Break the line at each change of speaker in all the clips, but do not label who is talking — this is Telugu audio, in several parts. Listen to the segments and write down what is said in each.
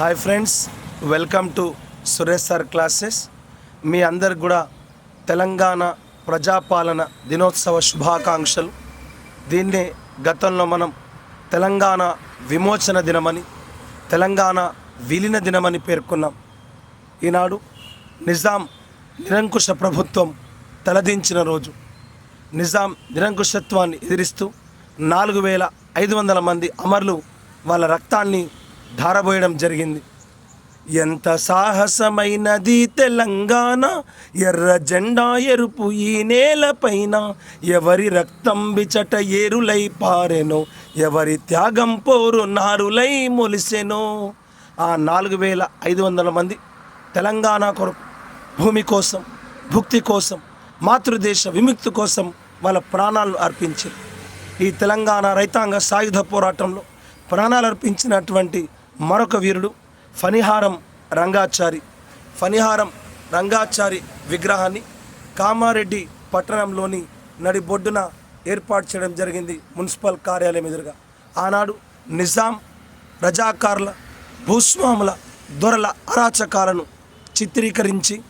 Hi friends welcome to Suresh sir classes. మీ అందరికి కూడా తెలంగాణ ప్రజాపాలన దినోత్సవ శుభాకాంక్షలు. దీన్నే గతంలో మనం తెలంగాణ విమోచన దినమని తెలంగాణ విలీన దినమని పేర్కొన్నాం. ఈనాడు నిజాం నిరంకుశ ప్రభుత్వం తలదించిన రోజు. నిజాం నిరంకుశత్వాన్ని ఎదిరిస్తూ నాలుగు వేల ఐదు వందల మంది అమరులు వాళ్ళ రక్తాన్ని ధారబోయడం జరిగింది. ఎంత సాహసమైనది తెలంగాణ ఎర్ర జెండా ఎరుపు ఈ నేలపైన ఎవరి రక్తం బిచట ఏరులై పారెనో ఎవరి త్యాగం పోరు నారులై మొలిసెనో. ఆ నాలుగు వేల ఐదు వందల మంది తెలంగాణ కొరకు భూమి కోసం భుక్తి కోసం మాతృదేశ విముక్తి కోసం వాళ్ళ ప్రాణాలను అర్పించారు. ఈ తెలంగాణ రైతాంగ సాయుధ పోరాటంలో ప్రాణాలు అర్పించినటువంటి మరొక వీరుడు ఫణిహారం రంగాచారి. ఫణిహారం రంగాచారి విగ్రహాన్ని కామారెడ్డి పట్టణంలోని నడిబొడ్డున ఏర్పాటు చేయడం జరిగింది మున్సిపల్ కార్యాలయం ఎదురుగా. ఆనాడు నిజాం రజాకారుల భూస్వాముల దొరల అరాచకాలను చిత్రీకరించి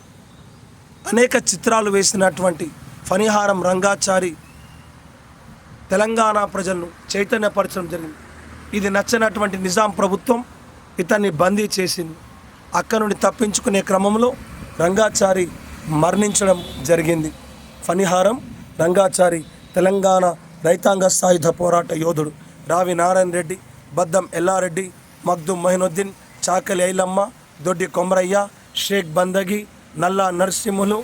అనేక చిత్రాలు వేసినటువంటి ఫణిహారం రంగాచారి తెలంగాణ ప్రజలను చైతన్యపరచడం జరిగింది. ఇది నచ్చనటువంటి నిజాం ప్రభుత్వం ఇతన్ని బందీ చేసింది. అక్కడ నుండి తప్పించుకునే క్రమంలో రంగాచారి మరణించడం జరిగింది. ఫణిహారం రంగాచారి తెలంగాణ రైతాంగ సాయుధ పోరాట యోధుడు రావి నారాయణ రెడ్డి బద్దం ఎల్లారెడ్డి మగ్దు మొహినుద్దీన్ చాకలి ఐలమ్మ దొడ్డి కొమరయ్య షేక్ బందగి నల్లా నరసింహులు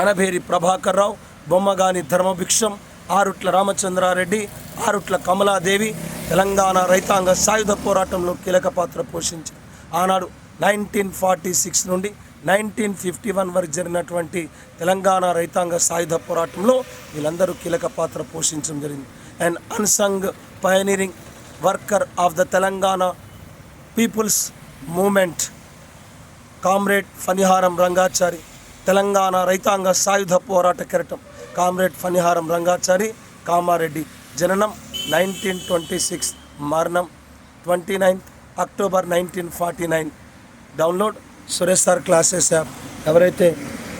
అనభేరి ప్రభాకర్ రావు బొమ్మగాని ధర్మభిక్షం ఆరుట్ల రామచంద్రారెడ్డి ఆరుట్ల కమలాదేవి తెలంగాణ రైతాంగ సాయుధ పోరాటంలో కీలక పాత్ర పోషించారు ఆనాడు నైన్టీన్ ఫార్టీ సిక్స్ నుండి నైన్టీన్ ఫిఫ్టీ వన్ వరకు జరిగినటువంటి తెలంగాణ రైతాంగ సాయుధ పోరాటంలో వీళ్ళందరూ కీలక పాత్ర పోషించడం జరిగింది. And unsung pioneering worker of the Telangana people's movement comrade Phaniharam Rangachari Telangana రైతాంగ సాయుధ పోరాట కెరటం కామ్రేడ్ ఫణిహారం రంగాచారి కామారెడ్డి జననం నైన్టీన్ ట్వంటీ సిక్స్ మరణం twenty ninth October nineteen forty nine. Download Suresh sir classes app. ఎవరైతే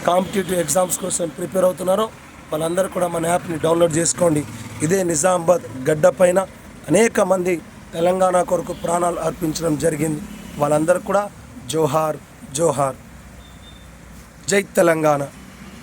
కాంపిటేటివ్ ఎగ్జామ్స్ కోసం ప్రిపేర్ అవుతున్నారో వాళ్ళందరూ కూడా మన యాప్ని డౌన్లోడ్ చేసుకోండి. ఇదే నిజామాబాద్ గడ్డ పైన అనేక మంది తెలంగాణ కొరకు ప్రాణాలు అర్పించడం జరిగింది. వాళ్ళందరూ కూడా జోహార్ జోహార్. జై తెలంగాణ.